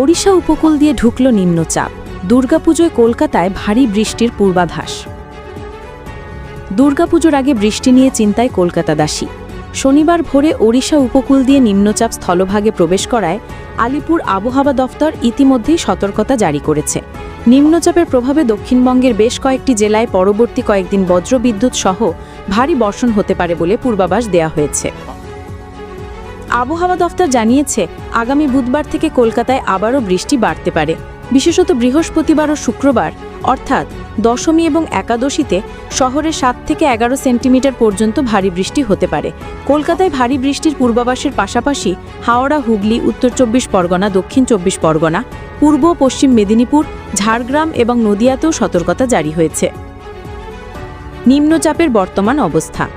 ওড়িশা উপকূল দিয়ে ঢুকল নিম্নচাপ। দুর্গাপুজোয় কলকাতায় ভারী বৃষ্টির পূর্বাভাস। দুর্গাপুজোর আগে বৃষ্টি নিয়ে চিন্তায় কলকাতাবাসী। শনিবার ভোরে ওড়িশা উপকূল দিয়ে নিম্নচাপ স্থলভাগে প্রবেশ করায় আলিপুর আবহাওয়া দফতর ইতিমধ্যেই সতর্কতা জারি করেছে। নিম্নচাপের প্রভাবে দক্ষিণবঙ্গের বেশ কয়েকটি জেলায় পরবর্তী কয়েকদিন বজ্রবিদ্যুৎ সহ ভারী বর্ষণ হতে পারে বলে পূর্বাভাস দেওয়া হয়েছে। আবহাওয়া দফতর জানিয়েছে, আগামী বুধবার থেকে কলকাতায় আবারও বৃষ্টি বাড়তে পারে। বিশেষত বৃহস্পতিবার ও শুক্রবার, অর্থাৎ দশমী এবং একাদশীতে শহরে সাত থেকে এগারো সেন্টিমিটার পর্যন্ত ভারী বৃষ্টি হতে পারে। কলকাতায় ভারী বৃষ্টির পূর্বাভাসের পাশাপাশি হাওড়া, হুগলি, উত্তর চব্বিশ পরগনা, দক্ষিণ চব্বিশ পরগনা, পূর্ব পশ্চিম মেদিনীপুর, ঝাড়গ্রাম এবং নদিয়াতেও সতর্কতা জারি হয়েছে। নিম্নচাপের বর্তমান অবস্থা।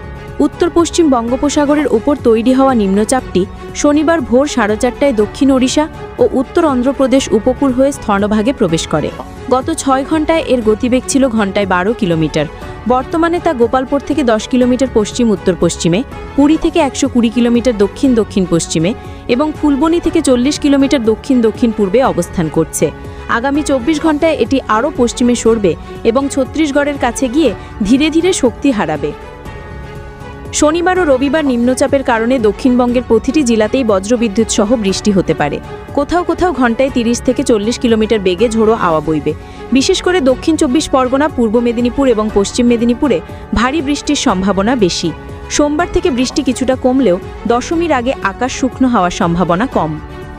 উত্তর পশ্চিম বঙ্গোপসাগরের ওপর তৈরি হওয়া নিম্নচাপটি শনিবার ভোর সাড়ে চারটায় দক্ষিণ ওড়িশা ও উত্তর অন্ধ্রপ্রদেশ উপকূল হয়ে স্থলভাগে প্রবেশ করে। গত ছয় ঘন্টায় এর গতিবেগ ছিল ঘন্টায় বারো কিলোমিটার। বর্তমানে তা গোপালপুর থেকে দশ কিলোমিটার পশ্চিম উত্তর পশ্চিমে পুরী থেকে একশো কুড়ি কিলোমিটার দক্ষিণ দক্ষিণ পশ্চিমে এবং ফুলবনি থেকে চল্লিশ কিলোমিটার দক্ষিণ দক্ষিণ পূর্বে অবস্থান করছে। আগামী চব্বিশ ঘন্টায় এটি আরও পশ্চিমে সরবে এবং ছত্তিশগড়ের কাছে গিয়ে ধীরে ধীরে শক্তি হারাবে। শনিবার ও রবিবার নিম্নচাপের কারণে দক্ষিণবঙ্গের প্রতিটি জেলাতেই বজ্রবিদ্যুৎ সহ বৃষ্টি হতে পারে। কোথাও কোথাও ঘন্টায় তিরিশ থেকে চল্লিশ কিলোমিটার বেগে ঝোড়ো হাওয়া বইবে। বিশেষ করে দক্ষিণ চব্বিশ পরগনা, পূর্ব মেদিনীপুর এবং পশ্চিম মেদিনীপুরে ভারী বৃষ্টির সম্ভাবনা বেশি। সোমবার থেকে বৃষ্টি কিছুটা কমলেও দশমীর আগে আকাশ শুকনো হওয়ার সম্ভাবনা কম।